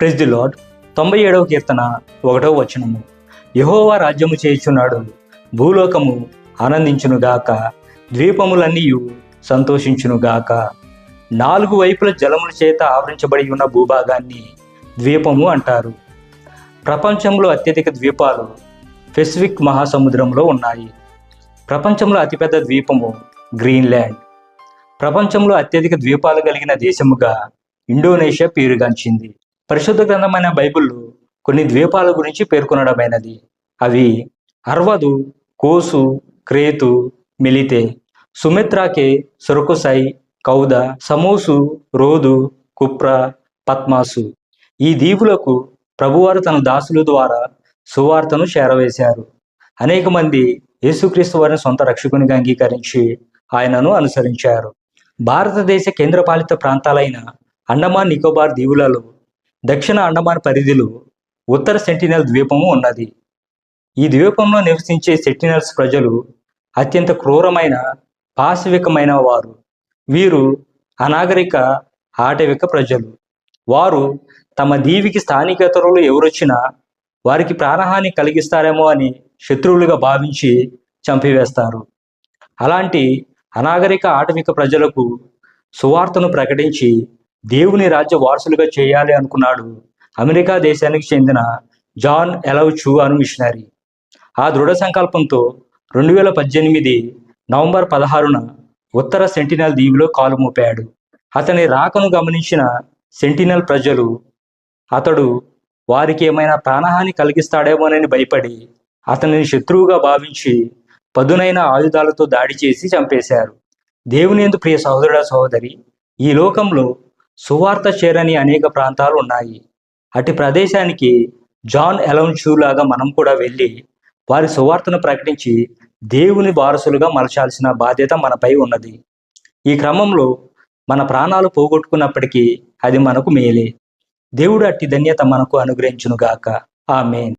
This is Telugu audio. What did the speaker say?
ప్రెస్ ది లాడ్ తొంభై ఏడవ కీర్తన ఒకటవ వచనము. యహోవా రాజ్యము చేయుచున్నాడు. భూలోకము ఆనందించునుగాక ద్వీపములన్నీయు సంతోషించునుగాక నాలుగు వైపుల జలముల చేత ఆవరించబడి ఉన్న భూభాగాన్ని ద్వీపము అంటారు. ప్రపంచంలో అత్యధిక ద్వీపాలు పెసిఫిక్ మహాసముద్రంలో ఉన్నాయి. ప్రపంచంలో అతిపెద్ద ద్వీపము గ్రీన్లాండ్. ప్రపంచంలో అత్యధిక ద్వీపాలు కలిగిన దేశముగా ఇండోనేషియా పేరుగాంచింది. పరిశుద్ధ గ్రంథమైన బైబిల్లో కొన్ని ద్వీపాల గురించి పేర్కొనడమైనది. అవి అర్వదు కోసు క్రేతు మిలితే సుమిత్రాకే సురకుసై కౌద సమోసు రోదు కుప్ర పద్మాసు. ఈ దీవులకు ప్రభువారు తన దాసుల ద్వారా సువార్తను చేరవేశారు. అనేక మంది యేసుక్రీస్తు వారిని సొంత రక్షకునిగా అంగీకరించి ఆయనను అనుసరించారు. భారతదేశ కేంద్రపాలిత ప్రాంతాలైన అండమాన్ నికోబార్ దీవులలో దక్షిణ అండమాన్ పరిధిలో ఉత్తర సెంటినల్ ద్వీపము ఉన్నది. ఈ ద్వీపంలో నివసించే సెంటినల్స్ ప్రజలు అత్యంత క్రూరమైన పాశవికమైన వారు. వీరు అనాగరిక ఆటవిక ప్రజలు. వారు తమ దీవికి స్థానికేతరులు ఎవరొచ్చినా వారికి ప్రాణహాని కలిగిస్తారేమో అని శత్రువులుగా భావించి చంపివేస్తారు. అలాంటి అనాగరిక ఆటవిక ప్రజలకు సువార్తను ప్రకటించి దేవుని రాజ్య వారసులుగా చేయాలి అనుకున్నాడు. అమెరికా దేశానికి చెందిన జాన్ ఎలవ్ అను మిషనరీ. ఆ దృఢ సంకల్పంతో రెండు వేల పద్దెనిమిది నవంబర్ పదహారున ఉత్తర సెంటినల్ దీవిలో కాలు మోపాడు. అతని రాకను గమనించిన సెంటినల్ ప్రజలు అతడు వారికి ఏమైనా ప్రాణహాని కలిగిస్తాడేమోనని భయపడి అతనిని శత్రువుగా భావించి పదునైన ఆయుధాలతో దాడి చేసి చంపేశారు. దేవుని ఎందు ప్రియ సహోదరుడ సహోదరి ఈ లోకంలో సువార్త చేరని అనేక ప్రాంతాలు ఉన్నాయి. అటు ప్రదేశానికి జాన్ ఎలౌన్షూ లాగా మనం కూడా వెళ్ళి వారి సువార్తను ప్రకటించి దేవుని వారసులుగా మలచాల్సిన బాధ్యత మనపై ఉన్నది. ఈ క్రమంలో మన ప్రాణాలు పోగొట్టుకున్నప్పటికీ అది మనకు మేలే. దేవుడు అట్టి ధన్యత మనకు అనుగ్రహించునుగాక. ఆమెన్.